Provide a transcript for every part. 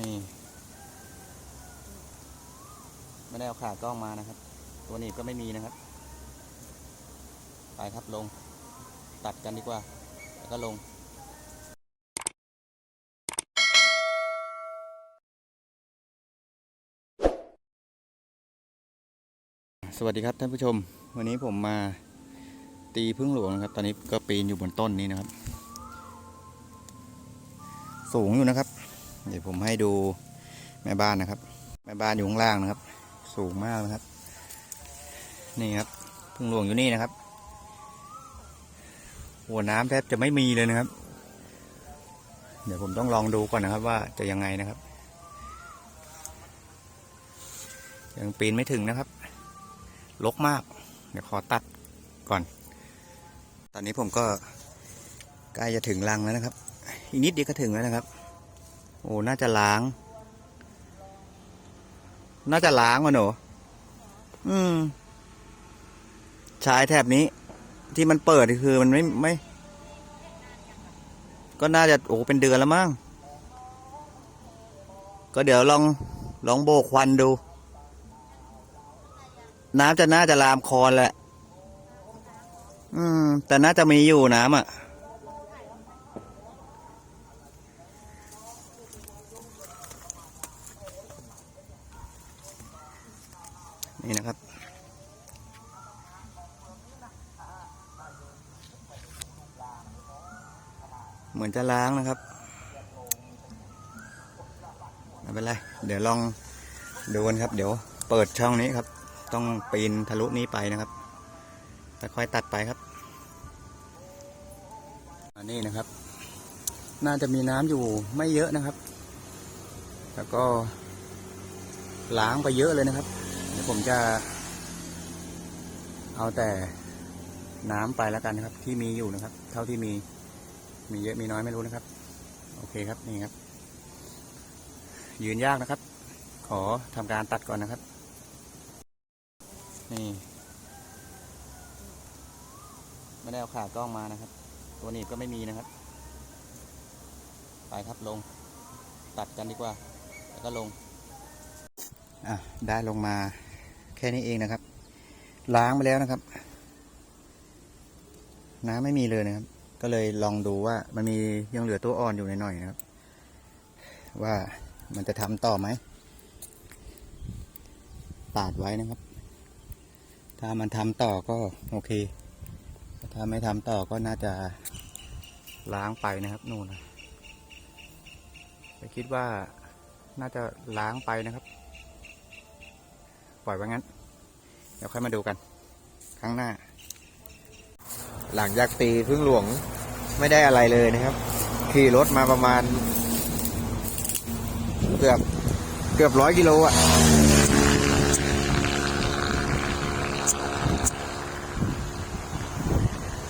นี่ ไม่ได้เอาขากล้องมานะครับ ตัวนีบก็ไม่มีนะครับ ไปครับลง ตัดกันดีกว่า แล้วก็ลงสวัสดีครับท่านผู้ชม วันนี้ผมมาตีพึ่งหลวงนะครับ ตอนนี้ก็ปีนอยู่บนต้นนี้นะครับ สูงอยู่นะครับ เดี๋ยวผมให้ดูแม่บ้านนะครับ แม่บ้านอยู่ข้างล่างนะครับ สูงมากนะครับ นี่ครับพึ่งหลวงอยู่นี่นะครับ หัวน้ำแทบจะไม่มีเลยนะครับ เดี๋ยวผมต้องลองดูก่อนนะครับ ว่าจะยังไงนะครับ ยังปีนไม่ถึงนะครับลกมาก เดี๋ยวขอตัดก่อน ตอนนี้ผมก็ใกล้จะถึงรังแล้วนะครับ อีกนิดเดียวก็ถึงแล้วนะครับ โอ้น่าจะล้าง น่าจะล้างวะหนูอืมชายแถบนี้ ที่มันเปิดคือมันไม่ไม่ ก็น่าจะโอ้เป็นเดือนแล้วมั้งก็เดี๋ยวลองลองโบกควันดู น้ำจะน่าจะลามคอนแหละ อืม แต่น่าจะมีอยู่น้ำอะ นี่นะครับ เหมือนจะล้างนะครับไม่เป็นไร เดี๋ยวลองดูกันครับ เดี๋ยวเปิดช่องนี้ครับ ต้องปีนทะลุนี้ไปนะครับค่อยตัดไปครับอันนี้นะครับ น่าจะมีน้ำอยู่ไม่เยอะนะครับ แล้วก็ล้างไปเยอะเลยนะครับ เดี๋ยวผมจะ เอาแต่น้ำไปแล้วกันนะครับ ที่มีอยู่นะครับ เท่าที่มีมีเยอะมีน้อยไม่รู้นะครับ โอเคครับนี่ครับ ยืนยากนะครับ ขอทำการตัดก่อนนะครับ นี่ไม่ได้เอาขากล้องมานะครับ ตัวนีบก็ไม่มีนะครับ ไปครับลง ตัดกันดีกว่า แล้วก็ลง อะได้ลงมาแค่นี้เองนะครับ ล้างไปแล้วนะครับ น้ำไม่มีเลยนะครับ ก็เลยลองดูว่ามันมียังเหลือตัวอ่อนอยู่หน่อยๆนะครับ ว่ามันจะทำต่อไหมปาดไว้นะครับ ถ้ามันทำต่อก็โอเค ถ้าไม่ทำต่อก็น่าจะล้างไปนะครับ นู่นนะไปคิดว่าน่าจะล้างไปนะครับ ปล่อยไว้งั้น เดี๋ยวค่อยมาดูกัน ครั้งหน้า หลังจากตีพึ่งหลวงไม่ได้อะไรเลยนะครับ ขี่รถมาประมาณ เกือบเกือบร้อยกิโลอะ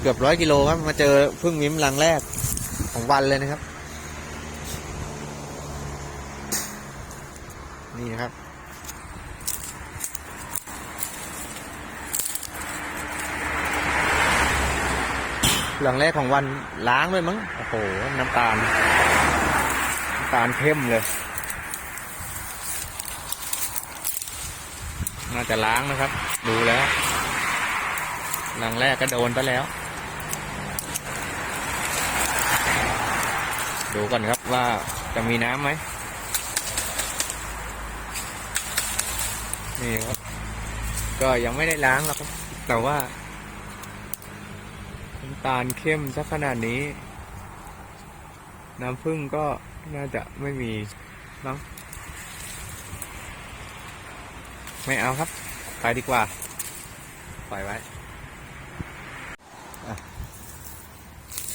เกือบร้อยกิโลครับ มาเจอพึ่งมิ้มรังแรกของวันเลยนะครับ นี่นะครับ หลังแรกของวันล้างเลยมั้ง โอ้โห น้ำตาล น้ำตาลเข้มเลย น่าจะล้างนะครับ ดูแล้ว หลังแรกก็โดนไปแล้ว ดูก่อนครับว่าจะมีน้ำไหม นี่ครับ ก็ยังไม่ได้ล้างหรอกแต่ว่า น้ำตาลเข้มสักขนาดนี้ น้ำผึ้งก็น่าจะไม่มีเนาะไม่เอาครับ ไปดีกว่า ปล่อยไว้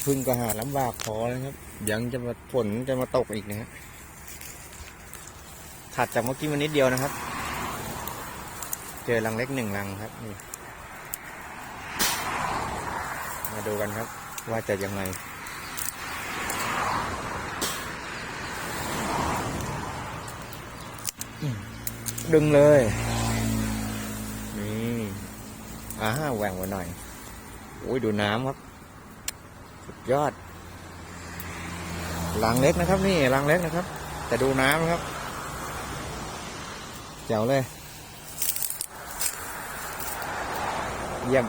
พึ่งก็หาลำบากพอแล้วครับ ยังจะมาฝนจะมาตกอีกนะฮะถัดจากเมื่อกี้มานิดเดียวนะครับ เจอรังเล็กหนึ่งรังครับนี่ มาดูกันครับ ว่าจะยังไงดึงเลย นี่อ่าแหว่งไว้หน่อยโอ้ยดูน้ำครับ สุดยอดรังเล็กนะครับ นี่รังเล็กนะครับ แต่ดูน้ำนะครับแจ๋วเลย เยี่ยม